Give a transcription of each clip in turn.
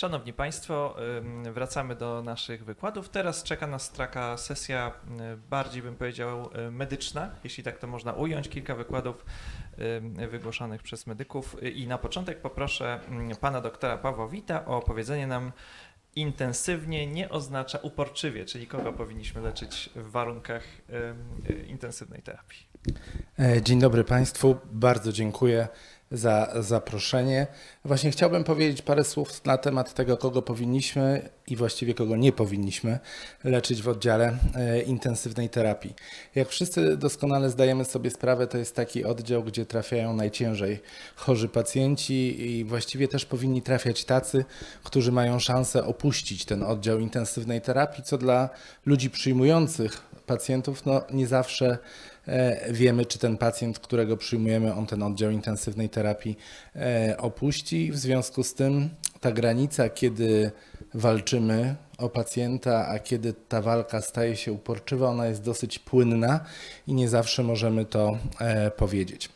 Szanowni Państwo, wracamy do naszych wykładów. Teraz czeka nas taka sesja y, bardziej bym powiedział y, medyczna, jeśli tak to można ująć. Kilka wykładów wygłoszonych przez medyków i na początek poproszę pana doktora Pawła Wita o opowiedzenie nam intensywnie nie oznacza uporczywie, czyli kogo powinniśmy leczyć w warunkach intensywnej terapii. E, Dzień dobry Państwu, bardzo dziękuję za zaproszenie. Właśnie chciałbym powiedzieć parę słów na temat tego, kogo powinniśmy i właściwie kogo nie powinniśmy leczyć w oddziale e, intensywnej terapii. Jak wszyscy doskonale zdajemy sobie sprawę, to jest taki oddział, gdzie trafiają najciężej chorzy pacjenci i właściwie też powinni trafiać tacy, którzy mają szansę opuścić ten oddział intensywnej terapii, co dla ludzi przyjmujących pacjentów no, nie zawsze wiemy, czy ten pacjent, którego przyjmujemy, on ten oddział intensywnej terapii e, opuści. W związku z tym ta granica, kiedy walczymy o pacjenta, a kiedy ta walka staje się uporczywa, ona jest dosyć płynna i nie zawsze możemy to e, powiedzieć.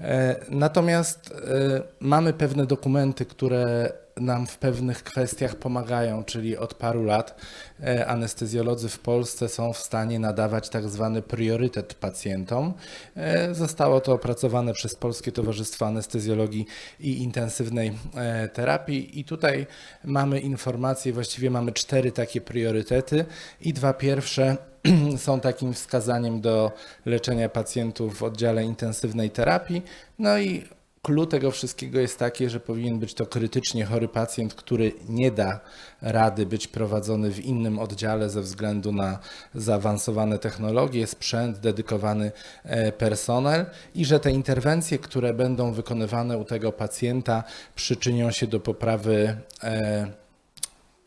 E, Natomiast e, mamy pewne dokumenty, które nam w pewnych kwestiach pomagają, czyli od paru lat e, anestezjolodzy w Polsce są w stanie nadawać tak zwany priorytet pacjentom. E, Zostało to opracowane przez Polskie Towarzystwo Anestezjologii i Intensywnej e, Terapii i tutaj mamy informacje, właściwie mamy cztery takie priorytety i dwa pierwsze są takim wskazaniem do leczenia pacjentów w oddziale intensywnej terapii. No i Clue tego wszystkiego jest takie, że powinien być to krytycznie chory pacjent, który nie da rady być prowadzony w innym oddziale ze względu na zaawansowane technologie, sprzęt, dedykowany e, personel i że te interwencje, które będą wykonywane u tego pacjenta, przyczynią się do poprawy e,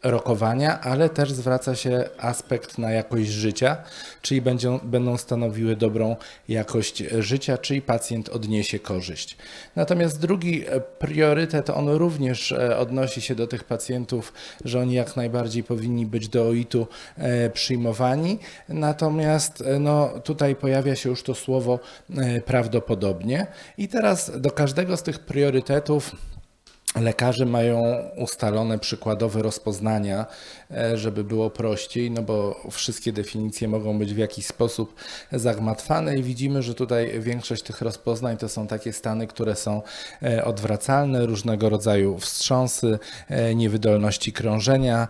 rokowania, ale też zwraca się aspekt na jakość życia, czyli będą, będą stanowiły dobrą jakość życia, czyli pacjent odniesie korzyść. Natomiast drugi priorytet, on również e, odnosi się do tych pacjentów, że oni jak najbardziej powinni być do OIT-u e, przyjmowani, natomiast e, no, tutaj pojawia się już to słowo prawdopodobnie i teraz do każdego z tych priorytetów Lekarze mają ustalone przykładowe rozpoznania, e, żeby było prościej, no bo wszystkie definicje mogą być w jakiś sposób zagmatwane i widzimy, że tutaj większość tych rozpoznań to są takie stany, które są e, odwracalne, różnego rodzaju wstrząsy, e, niewydolności krążenia,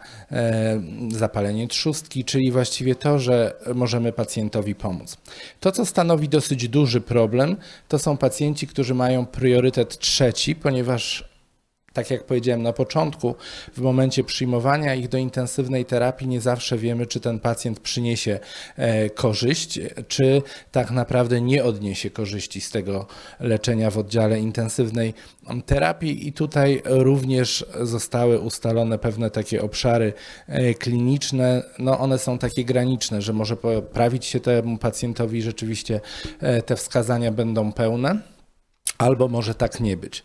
zapalenie trzustki, czyli właściwie to, że możemy pacjentowi pomóc. To, co stanowi dosyć duży problem, to są pacjenci, którzy mają priorytet trzeci, ponieważ tak jak powiedziałem na początku, w momencie przyjmowania ich do intensywnej terapii nie zawsze wiemy, czy ten pacjent przyniesie e, korzyść, czy tak naprawdę nie odniesie korzyści z tego leczenia w oddziale intensywnej terapii. I tutaj również zostały ustalone pewne takie obszary e, kliniczne. No one są takie graniczne, że może poprawić się temu pacjentowi, rzeczywiście e, te wskazania będą pełne albo może tak nie być.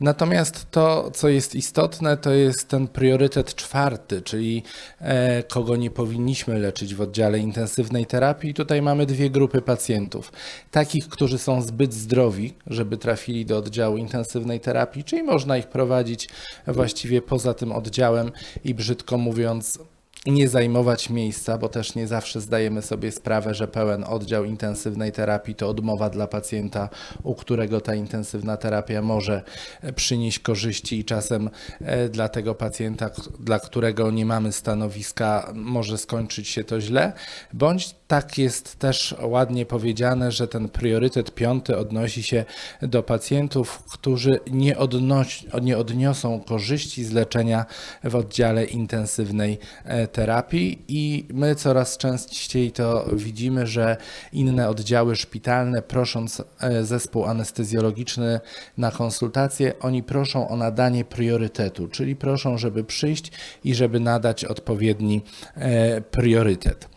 Natomiast to, co jest istotne, to jest ten priorytet czwarty, czyli e, kogo nie powinniśmy leczyć w oddziale intensywnej terapii. Tutaj mamy dwie grupy pacjentów. Takich, którzy są zbyt zdrowi, żeby trafili do oddziału intensywnej terapii, czyli można ich prowadzić właściwie poza tym oddziałem i brzydko mówiąc, nie zajmować miejsca, bo też nie zawsze zdajemy sobie sprawę, że pełen oddział intensywnej terapii to odmowa dla pacjenta, u którego ta intensywna terapia może e, przynieść korzyści i czasem e, dla tego pacjenta, dla którego nie mamy stanowiska, może skończyć się to źle, bądź tak jest też ładnie powiedziane, że ten priorytet piąty odnosi się do pacjentów, którzy nie, odnoś- nie odniosą korzyści z leczenia w oddziale intensywnej e, terapii i my coraz częściej to widzimy, że inne oddziały szpitalne prosząc e, zespół anestezjologiczny na konsultację, oni proszą o nadanie priorytetu, czyli proszą, żeby przyjść i żeby nadać odpowiedni e, priorytet.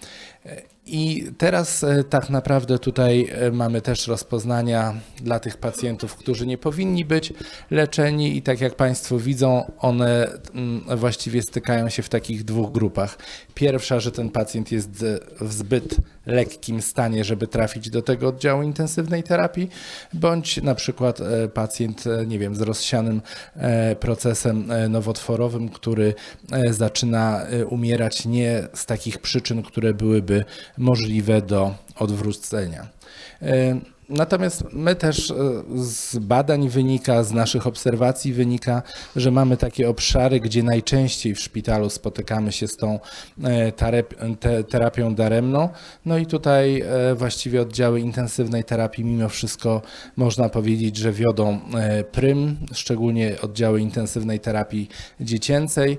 I teraz e, tak naprawdę tutaj e, mamy też rozpoznania dla tych pacjentów, którzy nie powinni być leczeni i tak jak Państwo widzą, one mm, właściwie stykają się w takich dwóch grupach. Pierwsza, że ten pacjent jest e, w zbyt lekkim stanie, żeby trafić do tego oddziału intensywnej terapii, bądź na przykład pacjent, nie wiem, z rozsianym procesem nowotworowym, który zaczyna umierać nie z takich przyczyn, które byłyby możliwe do odwrócenia. E, Natomiast my też e, z badań wynika, z naszych obserwacji wynika, że mamy takie obszary, gdzie najczęściej w szpitalu spotykamy się z tą e, terapią daremną. No i tutaj właściwie oddziały intensywnej terapii mimo wszystko można powiedzieć, że wiodą prym, szczególnie oddziały intensywnej terapii dziecięcej.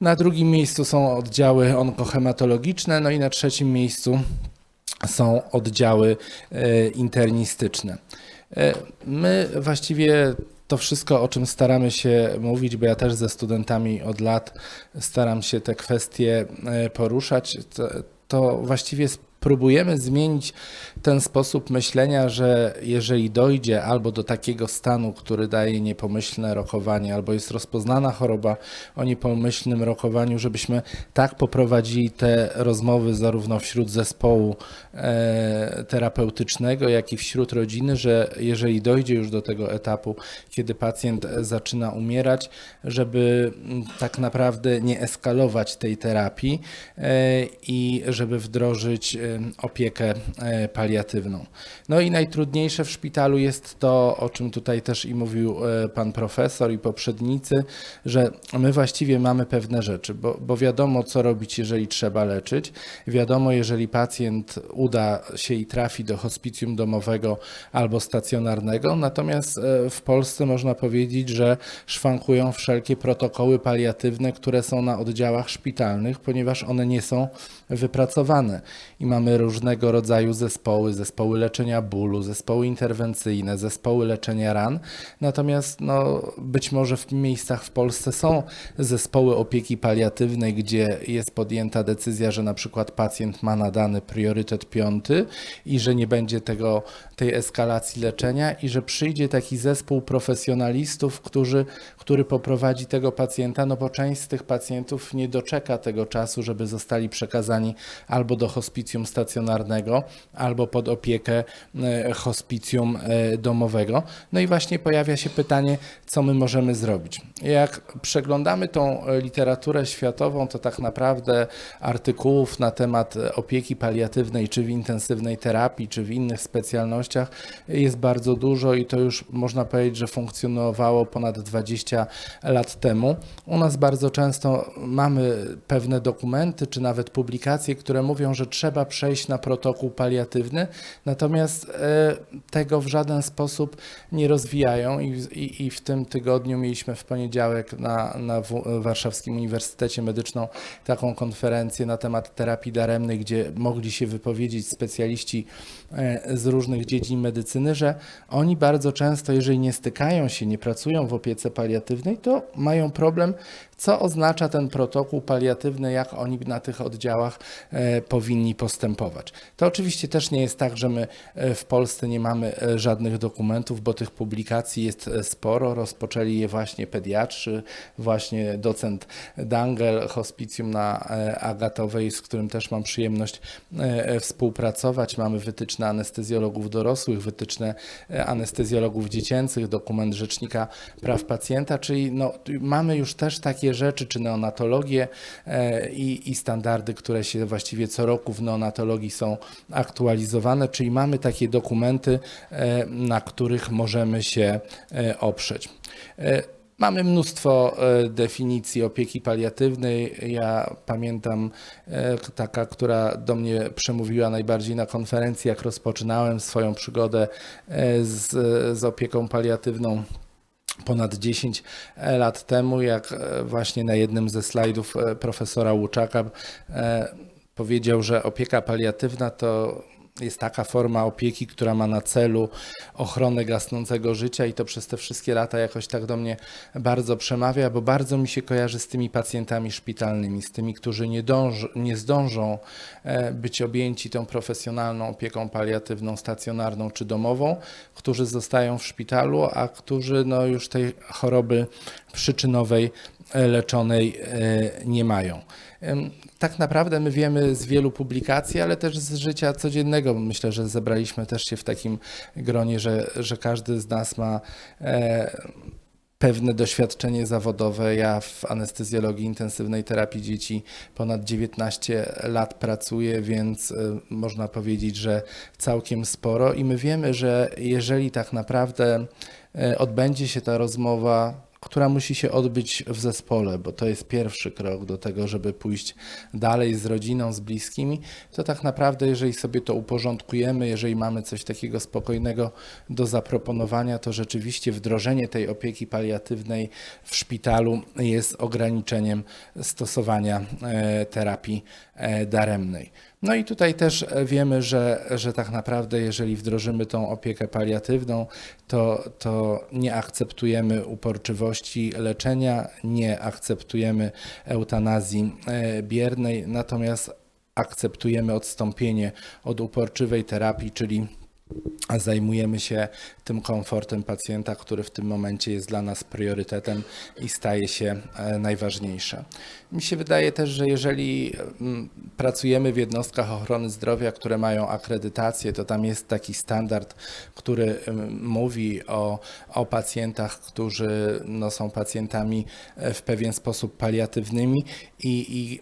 Na drugim miejscu są oddziały onkohematologiczne, no i na trzecim miejscu są oddziały e, internistyczne. E, My właściwie to wszystko, o czym staramy się mówić, bo ja też ze studentami od lat staram się te kwestie e, poruszać, to, to właściwie próbujemy zmienić ten sposób myślenia, że jeżeli dojdzie albo do takiego stanu, który daje niepomyślne rokowanie, albo jest rozpoznana choroba o niepomyślnym rokowaniu, żebyśmy tak poprowadzili te rozmowy zarówno wśród zespołu e, terapeutycznego, jak i wśród rodziny, że jeżeli dojdzie już do tego etapu, kiedy pacjent zaczyna umierać, żeby mm, tak naprawdę nie eskalować tej terapii e, i żeby wdrożyć e, opiekę e, paliatywną. No i najtrudniejsze w szpitalu jest to, o czym tutaj też i mówił e, pan profesor i poprzednicy, że my właściwie mamy pewne rzeczy, bo, bo wiadomo, co robić, jeżeli trzeba leczyć. Wiadomo, jeżeli pacjent uda się i trafi do hospicjum domowego albo stacjonarnego. Natomiast e, w Polsce można powiedzieć, że szwankują wszelkie protokoły paliatywne, które są na oddziałach szpitalnych, ponieważ one nie są wypracowane i mamy różnego rodzaju zespoły, zespoły leczenia bólu, zespoły interwencyjne, zespoły leczenia ran. Natomiast no, być może w miejscach w Polsce są zespoły opieki paliatywnej, gdzie jest podjęta decyzja, że na przykład pacjent ma nadany priorytet piąty i że nie będzie tego, tej eskalacji leczenia i że przyjdzie taki zespół profesjonalistów, którzy, który poprowadzi tego pacjenta, no bo część z tych pacjentów nie doczeka tego czasu, żeby zostali przekazani albo do hospicjum stacjonarnego, albo pod opiekę e, hospicjum e, domowego. No i właśnie pojawia się pytanie, co my możemy zrobić. Jak przeglądamy tą e, literaturę światową, to tak naprawdę artykułów na temat opieki paliatywnej, czy w intensywnej terapii, czy w innych specjalnościach jest bardzo dużo i to już można powiedzieć, że funkcjonowało ponad 20 lat temu. U nas bardzo często mamy pewne dokumenty, czy nawet publikacje, które mówią, że trzeba przejść na protokół paliatywny, natomiast e, tego w żaden sposób nie rozwijają i, i, i w tym tygodniu mieliśmy w poniedziałek na, na Warszawskim Uniwersytecie Medyczną taką konferencję na temat terapii daremnej, gdzie mogli się wypowiedzieć specjaliści e, z różnych dziedzin medycyny, że oni bardzo często, jeżeli nie stykają się, nie pracują w opiece paliatywnej, to mają problem, co oznacza ten protokół paliatywny, jak oni na tych oddziałach e, powinni postępować. To oczywiście też nie jest tak, że my e, w Polsce nie mamy e, żadnych dokumentów, bo tych publikacji jest sporo. Rozpoczęli je właśnie pediatrzy, właśnie docent Dangel, hospicjum na Agatowej, z którym też mam przyjemność współpracować. Mamy wytyczne anestezjologów dorosłych, wytyczne anestezjologów dziecięcych, dokument Rzecznika Praw Pacjenta, czyli no, mamy już też takie rzeczy, czy neonatologię e, i, i standardy, które się właściwie co roku w neonatologii są aktualizowane, czyli mamy takie dokumenty, e, na których możemy się e, oprzeć. Mamy mnóstwo definicji opieki paliatywnej. Ja pamiętam taka, która do mnie przemówiła najbardziej na konferencji, jak rozpoczynałem swoją przygodę z, z opieką paliatywną ponad 10 lat temu, jak e, właśnie na jednym ze slajdów e, profesora Łuczaka e, powiedział, że opieka paliatywna to jest taka forma opieki, która ma na celu ochronę gasnącego życia i to przez te wszystkie lata jakoś tak do mnie bardzo przemawia, bo bardzo mi się kojarzy z tymi pacjentami szpitalnymi, z tymi, którzy nie, dąż, nie zdążą e, być objęci tą profesjonalną opieką paliatywną, stacjonarną czy domową, którzy zostają w szpitalu, a którzy no, już tej choroby przyczynowej leczonej e, nie mają. Tak naprawdę my wiemy z wielu publikacji, ale też z życia codziennego. Myślę, że zebraliśmy też się w takim gronie, że, że każdy z nas ma e, pewne doświadczenie zawodowe. Ja w anestezjologii intensywnej terapii dzieci ponad 19 lat pracuję, więc e, można powiedzieć, że całkiem sporo. I my wiemy, że jeżeli tak naprawdę e, odbędzie się ta rozmowa, która musi się odbyć w zespole, bo to jest pierwszy krok do tego, żeby pójść dalej z rodziną, z bliskimi, to tak naprawdę, jeżeli sobie to uporządkujemy, jeżeli mamy coś takiego spokojnego do zaproponowania, to rzeczywiście wdrożenie tej opieki paliatywnej w szpitalu jest ograniczeniem stosowania e, terapii e, daremnej. No i tutaj też e, wiemy, że, że tak naprawdę, jeżeli wdrożymy tą opiekę paliatywną, to, to nie akceptujemy uporczywości leczenia, nie akceptujemy eutanazji e, biernej, natomiast akceptujemy odstąpienie od uporczywej terapii, czyli zajmujemy się tym komfortem pacjenta, który w tym momencie jest dla nas priorytetem i staje się e, najważniejsze. Mi się wydaje też, że jeżeli mm, pracujemy w jednostkach ochrony zdrowia, które mają akredytację, to tam jest taki standard, który mm, mówi o, o pacjentach, którzy no, są pacjentami e, w pewien sposób paliatywnymi i, i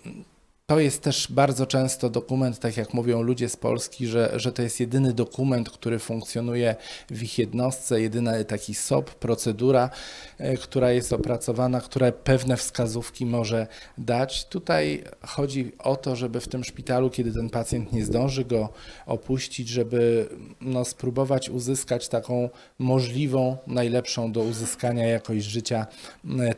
to jest też bardzo często dokument, tak jak mówią ludzie z Polski, że, że to jest jedyny dokument, który funkcjonuje w ich jednostce, jedyny taki SOP, procedura, e, która jest opracowana, która pewne wskazówki może dać. Tutaj chodzi o to, żeby w tym szpitalu, kiedy ten pacjent nie zdąży go opuścić, żeby no, spróbować uzyskać taką możliwą, najlepszą do uzyskania jakość życia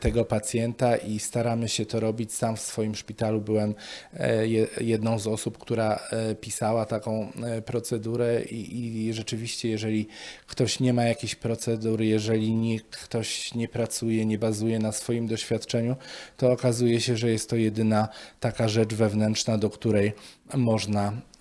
tego pacjenta i staramy się to robić. Sam w swoim szpitalu byłem jedną z osób, która e, pisała taką e, procedurę i, i rzeczywiście, jeżeli ktoś nie ma jakiejś procedury, jeżeli nie, ktoś nie pracuje, nie bazuje na swoim doświadczeniu, to okazuje się, że jest to jedyna taka rzecz wewnętrzna, do której można e,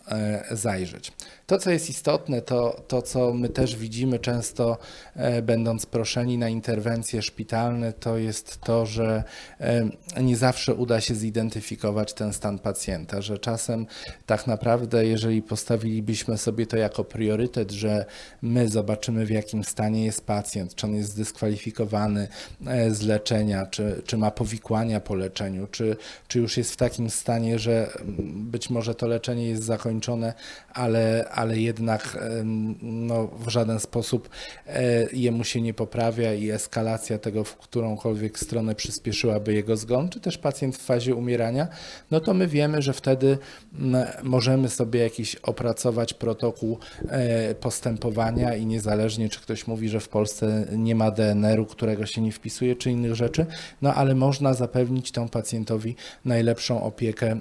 zajrzeć. To, co jest istotne, to to, co my też widzimy często, e, będąc proszeni na interwencje szpitalne, to jest to, że e, nie zawsze uda się zidentyfikować ten stan pacjenta, że czasem tak naprawdę, jeżeli postawilibyśmy sobie to jako priorytet, że my zobaczymy, w jakim stanie jest pacjent, czy on jest zdyskwalifikowany e, z leczenia, czy, czy ma powikłania po leczeniu, czy, czy już jest w takim stanie, że być może to leczenie jest zakończone, zakończone ale, ale jednak no, w żaden sposób e, jemu się nie poprawia i eskalacja tego w którąkolwiek stronę przyspieszyłaby jego zgon, czy też pacjent w fazie umierania, no to my wiemy, że wtedy możemy sobie jakiś opracować protokół e, postępowania i niezależnie czy ktoś mówi, że w Polsce nie ma DNR-u, którego się nie wpisuje, czy innych rzeczy, no ale można zapewnić tą pacjentowi najlepszą opiekę, e,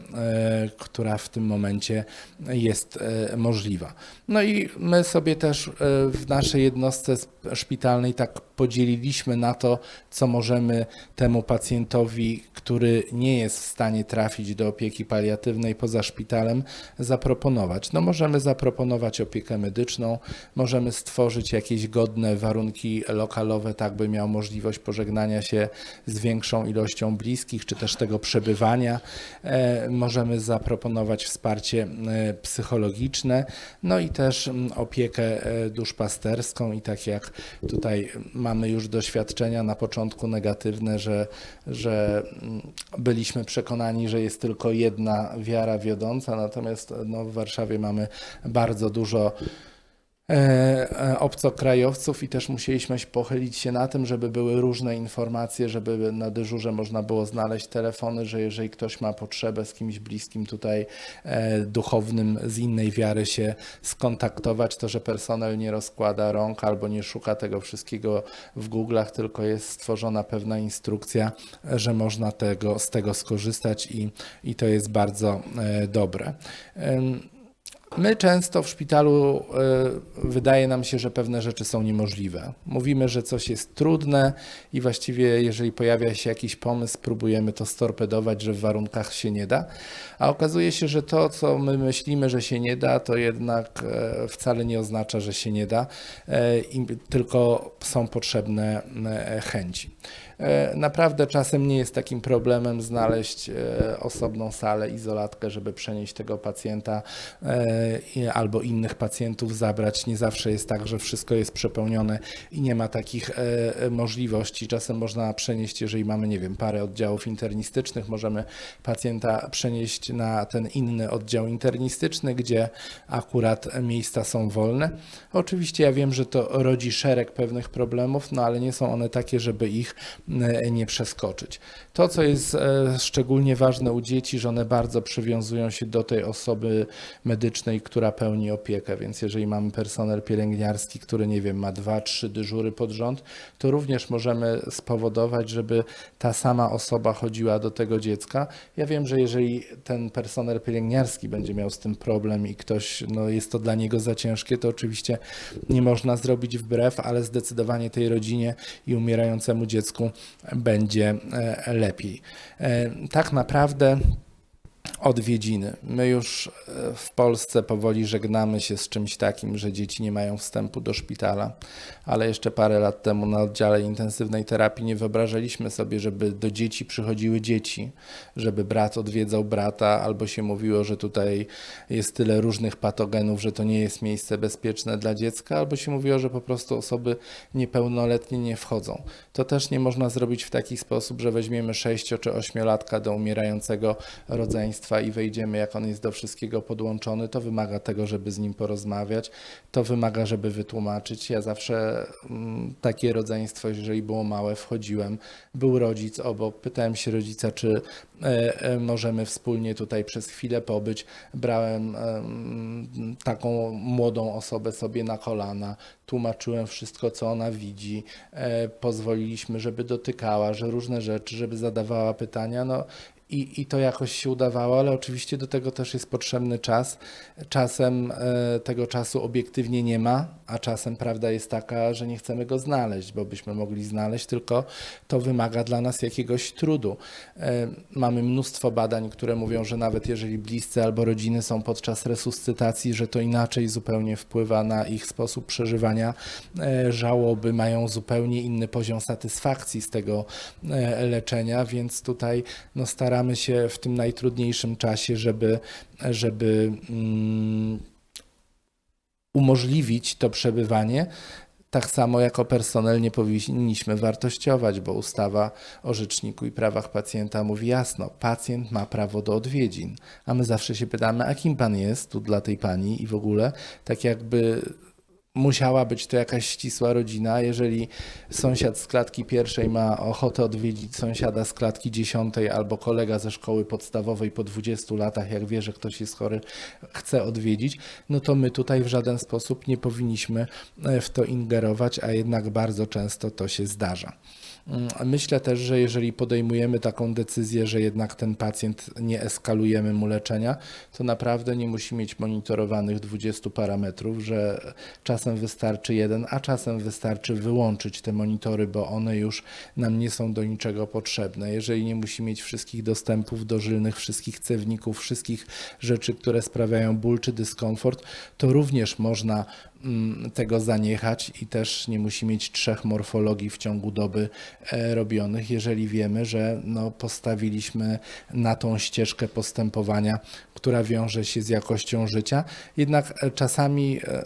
która w tym momencie jest możliwa. No i my sobie też e, w naszej jednostce szpitalnej tak podzieliliśmy na to, co możemy temu pacjentowi, który nie jest w stanie trafić do opieki paliatywnej poza szpitalem, zaproponować. No możemy zaproponować opiekę medyczną, możemy stworzyć jakieś godne warunki lokalowe, tak by miał możliwość pożegnania się z większą ilością bliskich, czy też tego przebywania. E, Możemy zaproponować wsparcie e, no i też mm, opiekę e, duszpasterską i tak jak tutaj mamy już doświadczenia na początku negatywne, że, że mm, byliśmy przekonani, że jest tylko jedna wiara wiodąca, natomiast no, w Warszawie mamy bardzo dużo obcokrajowców i też musieliśmy pochylić się na tym, żeby były różne informacje, żeby na dyżurze można było znaleźć telefony, że jeżeli ktoś ma potrzebę z kimś bliskim tutaj e, duchownym z innej wiary się skontaktować, to że personel nie rozkłada rąk albo nie szuka tego wszystkiego w Google'ach, tylko jest stworzona pewna instrukcja, e, że można tego, z tego skorzystać i, i to jest bardzo e, dobre. My często w szpitalu y, wydaje nam się, że pewne rzeczy są niemożliwe. Mówimy, że coś jest trudne i właściwie jeżeli pojawia się jakiś pomysł, próbujemy to storpedować, że w warunkach się nie da. A okazuje się, że to, co my myślimy, że się nie da, to jednak e, wcale nie oznacza, że się nie da, e, tylko są potrzebne e, chęci. E, Naprawdę czasem nie jest takim problemem znaleźć e, osobną salę, izolatkę, żeby przenieść tego pacjenta e, albo innych pacjentów zabrać. Nie zawsze jest tak, że wszystko jest przepełnione i nie ma takich możliwości. Czasem można przenieść, jeżeli mamy, nie wiem, parę oddziałów internistycznych, możemy pacjenta przenieść na ten inny oddział internistyczny, gdzie akurat miejsca są wolne. Oczywiście ja wiem, że to rodzi szereg pewnych problemów, no ale nie są one takie, żeby ich nie przeskoczyć. To, co jest e, szczególnie ważne u dzieci, że one bardzo przywiązują się do tej osoby medycznej, która pełni opiekę, więc jeżeli mamy personel pielęgniarski, który, nie wiem, ma dwa, trzy dyżury pod rząd, to również możemy spowodować, żeby ta sama osoba chodziła do tego dziecka. Ja wiem, że jeżeli ten personel pielęgniarski będzie miał z tym problem i ktoś, no jest to dla niego za ciężkie, to oczywiście nie można zrobić wbrew, ale zdecydowanie tej rodzinie i umierającemu dziecku będzie e, lepiej. E, Tak naprawdę odwiedziny. My już e, w Polsce powoli żegnamy się z czymś takim, że dzieci nie mają wstępu do szpitala, ale jeszcze parę lat temu na oddziale intensywnej terapii nie wyobrażaliśmy sobie, żeby do dzieci przychodziły dzieci, żeby brat odwiedzał brata, albo się mówiło, że tutaj jest tyle różnych patogenów, że to nie jest miejsce bezpieczne dla dziecka, albo się mówiło, że po prostu osoby niepełnoletnie nie wchodzą. To też nie można zrobić w taki sposób, że weźmiemy 6 czy 8-latka do umierającego rodzeństwa i wejdziemy, jak on jest do wszystkiego podłączony. To wymaga tego, żeby z nim porozmawiać, to wymaga, żeby wytłumaczyć. Ja zawsze mm, takie rodzeństwo, jeżeli było małe, wchodziłem, był rodzic obok, pytałem się rodzica, czy e, e, możemy wspólnie tutaj przez chwilę pobyć. Brałem em, taką młodą osobę sobie na kolana, tłumaczyłem wszystko, co ona widzi, e, pozwoliliśmy, żeby dotykała, że różne rzeczy, żeby zadawała pytania. No, i, I to jakoś się udawało, ale oczywiście do tego też jest potrzebny czas. Czasem e, tego czasu obiektywnie nie ma, a czasem prawda jest taka, że nie chcemy go znaleźć, bo byśmy mogli znaleźć, tylko to wymaga dla nas jakiegoś trudu. E, mamy mnóstwo badań, które mówią, że nawet jeżeli bliscy albo rodziny są podczas resuscytacji, że to inaczej zupełnie wpływa na ich sposób przeżywania e, żałoby, mają zupełnie inny poziom satysfakcji z tego leczenia, więc tutaj no, staramy się w tym najtrudniejszym czasie, żeby, żeby mm, umożliwić to przebywanie. Tak samo jako personel nie powinniśmy wartościować, bo ustawa o rzeczniku i prawach pacjenta mówi jasno, pacjent ma prawo do odwiedzin, a my zawsze się pytamy, a kim pan jest tu dla tej pani i w ogóle, tak jakby musiała być to jakaś ścisła rodzina. Jeżeli sąsiad z klatki pierwszej ma ochotę odwiedzić sąsiada z klatki dziesiątej albo kolega ze szkoły podstawowej po 20 latach, jak wie, że ktoś jest chory, chce odwiedzić, no to my tutaj w żaden sposób nie powinniśmy e, w to ingerować, a jednak bardzo często to się zdarza. Myślę też, że jeżeli podejmujemy taką decyzję, że jednak ten pacjent nie eskalujemy mu leczenia, to naprawdę nie musi mieć monitorowanych 20 parametrów, że czasem wystarczy jeden, a czasem wystarczy wyłączyć te monitory, bo one już nam nie są do niczego potrzebne. Jeżeli nie musi mieć wszystkich dostępów dożylnych, wszystkich cewników, wszystkich rzeczy, które sprawiają ból czy dyskomfort, to również można tego zaniechać i też nie musi mieć trzech morfologii w ciągu doby e, robionych, jeżeli wiemy, że no, postawiliśmy na tą ścieżkę postępowania, która wiąże się z jakością życia. Jednak e, czasami e,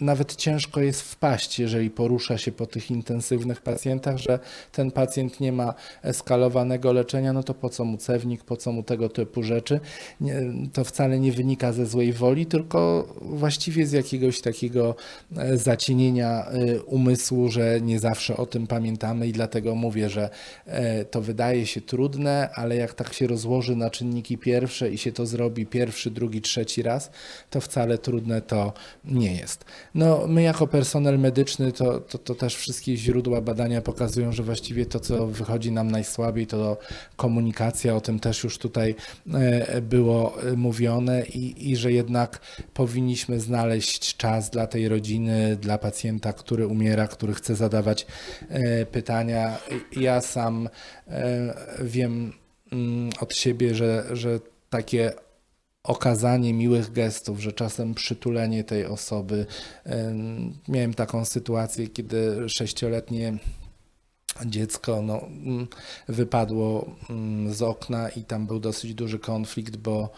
nawet ciężko jest wpaść, jeżeli porusza się po tych intensywnych pacjentach, że ten pacjent nie ma eskalowanego leczenia, no to po co mu cewnik, po co mu tego typu rzeczy. Nie, to wcale nie wynika ze złej woli, tylko właściwie z jakiegoś takiego e, zacienienia e, umysłu, że nie zawsze o tym pamiętamy i dlatego mówię, że e, to wydaje się trudne, ale jak tak się rozłoży na czynniki pierwsze i się to zrobi pierwszy, drugi, trzeci raz, to wcale trudne to nie jest. No, my jako personel medyczny, to, to, to też wszystkie źródła badania pokazują, że właściwie to, co wychodzi nam najsłabiej, to komunikacja, o tym też już tutaj e, było mówione i, i że jednak powinniśmy znaleźć czas dla tej rodziny, dla pacjenta, który umiera, który chce zadawać e, pytania. Ja sam e, wiem mm, od siebie, że, że takie okazanie miłych gestów, że czasem przytulenie tej osoby. Em, Miałem taką sytuację, kiedy sześcioletnie dziecko no, mm, wypadło mm, z okna i tam był dosyć duży konflikt, bo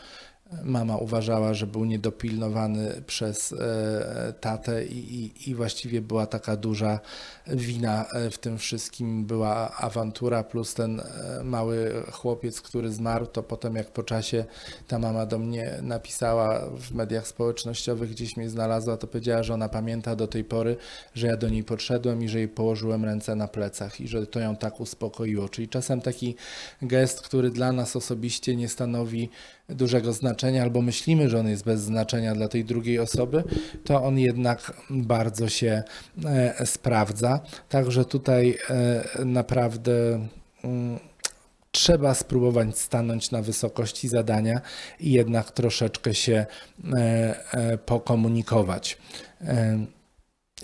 mama uważała, że był niedopilnowany przez e, tatę i, i, i właściwie była taka duża wina e, w tym wszystkim. Była awantura plus ten e, mały chłopiec, który zmarł, to potem jak po czasie ta mama do mnie napisała w mediach społecznościowych, gdzieś mnie znalazła, to powiedziała, że ona pamięta do tej pory, że ja do niej podszedłem i że jej położyłem ręce na plecach i że to ją tak uspokoiło. Czyli czasem taki gest, który dla nas osobiście nie stanowi dużego znaczenia, albo myślimy, że on jest bez znaczenia dla tej drugiej osoby, to on jednak bardzo się e, sprawdza. Także tutaj e, naprawdę. Mm, trzeba spróbować stanąć na wysokości zadania i jednak troszeczkę się e, pokomunikować.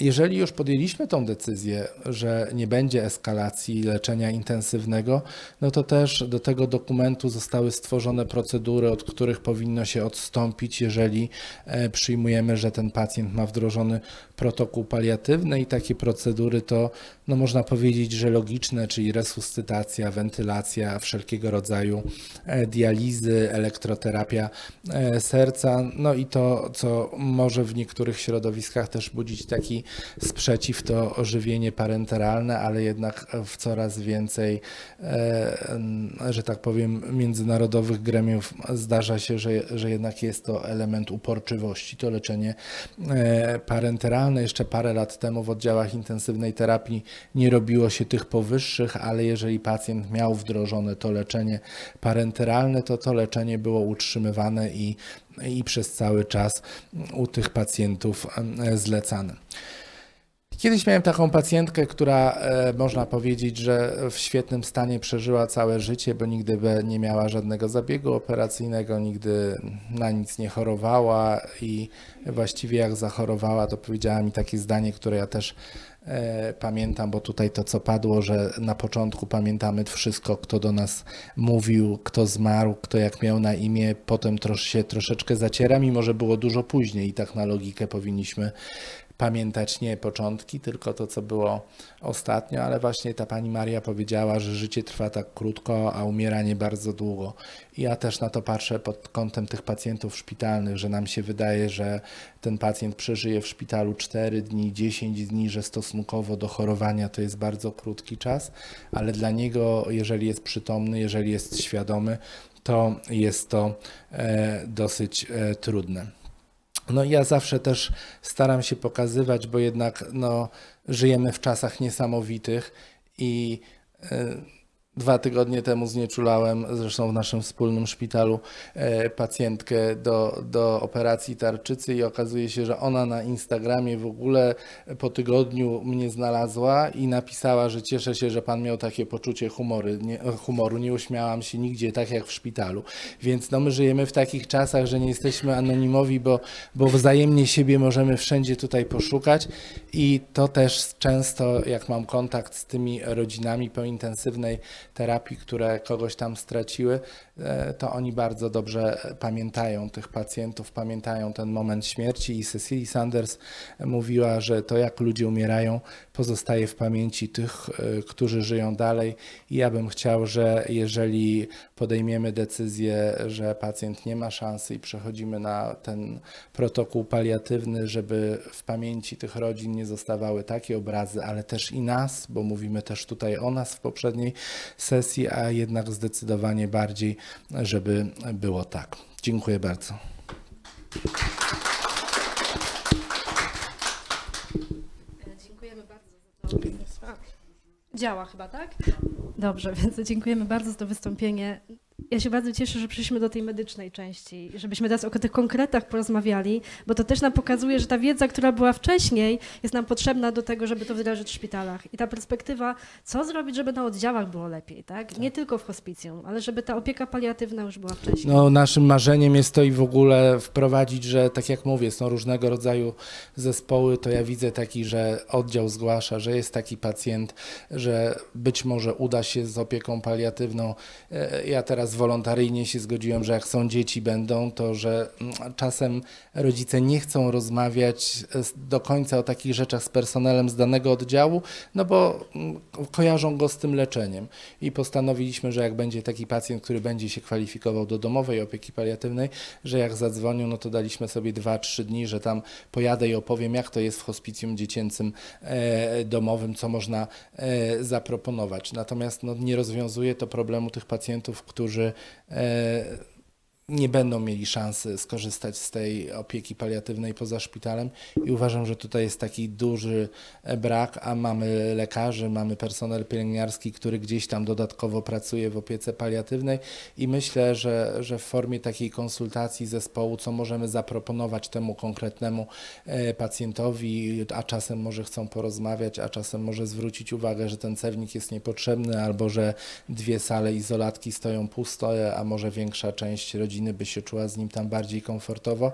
Jeżeli już podjęliśmy tą decyzję, że nie będzie eskalacji leczenia intensywnego, no to też do tego dokumentu zostały stworzone procedury, od których powinno się odstąpić, jeżeli e, przyjmujemy, że ten pacjent ma wdrożony protokół paliatywny i takie procedury to, no można powiedzieć, że logiczne, czyli resuscytacja, wentylacja, wszelkiego rodzaju e, dializy, elektroterapia e, serca, no i to, co może w niektórych środowiskach też budzić taki sprzeciw, to żywienie parenteralne, ale jednak w coraz więcej, e, że tak powiem, międzynarodowych gremiów zdarza się, że, że jednak jest to element uporczywości, to leczenie parenteralne. Jeszcze parę lat temu w oddziałach intensywnej terapii nie robiło się tych powyższych, ale jeżeli pacjent miał wdrożone to leczenie parenteralne, to to leczenie było utrzymywane i, i przez cały czas u tych pacjentów zlecane. Kiedyś miałem taką pacjentkę, która e, można powiedzieć, że w świetnym stanie przeżyła całe życie, bo nigdy nie miała żadnego zabiegu operacyjnego, nigdy na nic nie chorowała i właściwie jak zachorowała, to powiedziała mi takie zdanie, które ja też pamiętam, bo tutaj to co padło, że na początku pamiętamy wszystko, kto do nas mówił, kto zmarł, kto jak miał na imię, potem trosz się troszeczkę zaciera, mimo że było dużo później i tak na logikę powinniśmy pamiętać nie początki, tylko to, co było ostatnio, ale właśnie ta pani Maria powiedziała, że życie trwa tak krótko, a umieranie bardzo długo. I ja też na to patrzę pod kątem tych pacjentów szpitalnych, że nam się wydaje, że ten pacjent przeżyje w szpitalu 4 dni, 10 dni, że stosunkowo do chorowania to jest bardzo krótki czas, ale dla niego, jeżeli jest przytomny, jeżeli jest świadomy, to jest to e, dosyć e, trudne. No ja zawsze też staram się pokazywać, bo jednak no, żyjemy w czasach niesamowitych i y, dwa tygodnie temu znieczulałem, zresztą w naszym wspólnym szpitalu, e, pacjentkę do, do operacji tarczycy i okazuje się, że ona na Instagramie w ogóle po tygodniu mnie znalazła i napisała, że cieszę się, że pan miał takie poczucie humory, nie, humoru. Nie uśmiałam się nigdzie tak jak w szpitalu. Więc no, my żyjemy w takich czasach, że nie jesteśmy anonimowi, bo, bo wzajemnie siebie możemy wszędzie tutaj poszukać i to też często, jak mam kontakt z tymi rodzinami po intensywnej terapii, które kogoś tam straciły, e, to oni bardzo dobrze pamiętają tych pacjentów, pamiętają ten moment śmierci. I Cecily Sanders mówiła, że to jak ludzie umierają pozostaje w pamięci tych, e, którzy żyją dalej i ja bym chciał, że jeżeli podejmiemy decyzję, że pacjent nie ma szansy i przechodzimy na ten protokół paliatywny, żeby w pamięci tych rodzin nie zostawały takie obrazy, ale też i nas, bo mówimy też tutaj o nas w poprzedniej sesji, a jednak zdecydowanie bardziej, żeby było tak. Dziękuję bardzo. Dziękujemy bardzo za to. A, Działa chyba, tak? Dobrze, więc dziękujemy bardzo za to wystąpienie. Ja się bardzo cieszę, że przyszliśmy do tej medycznej części, żebyśmy teraz o tych konkretach porozmawiali, bo to też nam pokazuje, że ta wiedza, która była wcześniej, jest nam potrzebna do tego, żeby to wdrażać w szpitalach. I ta perspektywa, co zrobić, żeby na oddziałach było lepiej, tak? Nie tylko w hospicjum, ale żeby ta opieka paliatywna już była wcześniej. No, naszym marzeniem jest to i w ogóle wprowadzić, że tak jak mówię, są różnego rodzaju zespoły, to ja widzę taki, że oddział zgłasza, że jest taki pacjent, że być może uda się z opieką paliatywną. E, Ja teraz wolontaryjnie się zgodziłem, że jak są dzieci będą, to że mm, czasem rodzice nie chcą rozmawiać e, do końca o takich rzeczach z personelem z danego oddziału, no bo mm, kojarzą go z tym leczeniem. I postanowiliśmy, że jak będzie taki pacjent, który będzie się kwalifikował do domowej opieki paliatywnej, że jak zadzwonią, no to daliśmy sobie 2-3 dni, że tam pojadę i opowiem, jak to jest w hospicjum dziecięcym e, domowym, co można e, zaproponować. Natomiast no, nie rozwiązuje to problemu tych pacjentów, którzy e, nie będą mieli szansy skorzystać z tej opieki paliatywnej poza szpitalem i uważam, że tutaj jest taki duży brak, a mamy lekarzy, mamy personel pielęgniarski, który gdzieś tam dodatkowo pracuje w opiece paliatywnej i myślę, że, że w formie takiej konsultacji zespołu, co możemy zaproponować temu konkretnemu e, pacjentowi, a czasem może chcą porozmawiać, a czasem może zwrócić uwagę, że ten cewnik jest niepotrzebny albo że dwie sale izolatki stoją puste, a może większa część rodziny by się czuła z nim tam bardziej komfortowo,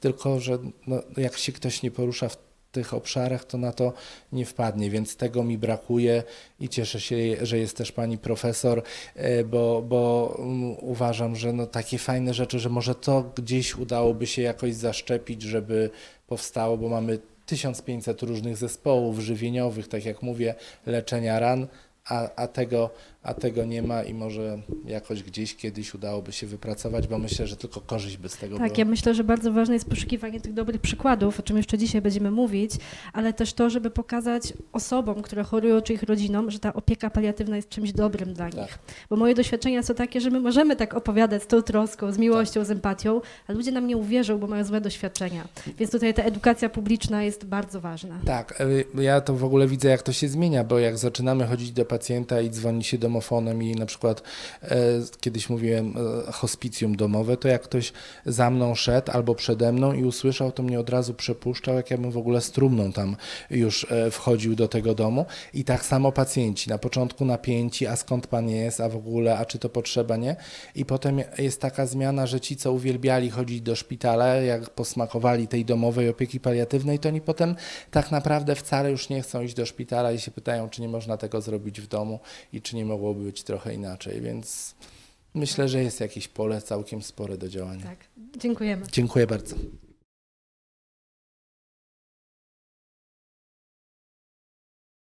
tylko że no, jak się ktoś nie porusza w tych obszarach, to na to nie wpadnie, więc tego mi brakuje i cieszę się, że jest też pani profesor, e, bo, bo mm, uważam, że no takie fajne rzeczy, że może to gdzieś udałoby się jakoś zaszczepić, żeby powstało, bo mamy 1500 różnych zespołów żywieniowych, tak jak mówię, leczenia ran, a, a, tego, a tego nie ma i może jakoś gdzieś kiedyś udałoby się wypracować, bo myślę, że tylko korzyść by z tego Tak, ja myślę, że bardzo ważne jest poszukiwanie tych dobrych przykładów, o czym jeszcze dzisiaj będziemy mówić, ale też to, żeby pokazać osobom, które chorują, czy ich rodzinom, że ta opieka paliatywna jest czymś dobrym dla Tak. nich. Bo moje doświadczenia są takie, że my możemy tak opowiadać z tą troską, z miłością, z empatią, a ludzie nam nie uwierzą, bo mają złe doświadczenia. Więc tutaj ta edukacja publiczna jest bardzo ważna. Tak, e, ja to w ogóle widzę, jak to się zmienia, bo jak zaczynamy chodzić do pacjenta i dzwoni się domofonem i na przykład e, kiedyś mówiłem e, hospicjum domowe, to jak ktoś za mną szedł albo przede mną i usłyszał, to mnie od razu przepuszczał, jak ja bym w ogóle z trumną tam już e, wchodził do tego domu. I tak samo pacjenci, na początku napięci, a skąd pan jest, a w ogóle, a czy to potrzeba, nie? I potem jest taka zmiana, że ci, co uwielbiali chodzić do szpitala, jak posmakowali tej domowej opieki paliatywnej, to oni potem tak naprawdę wcale już nie chcą iść do szpitala i się pytają, czy nie można tego zrobić w domu i czy nie mogłoby być trochę inaczej, więc myślę, że jest jakieś pole całkiem spore do działania. Tak, dziękujemy. Dziękuję bardzo.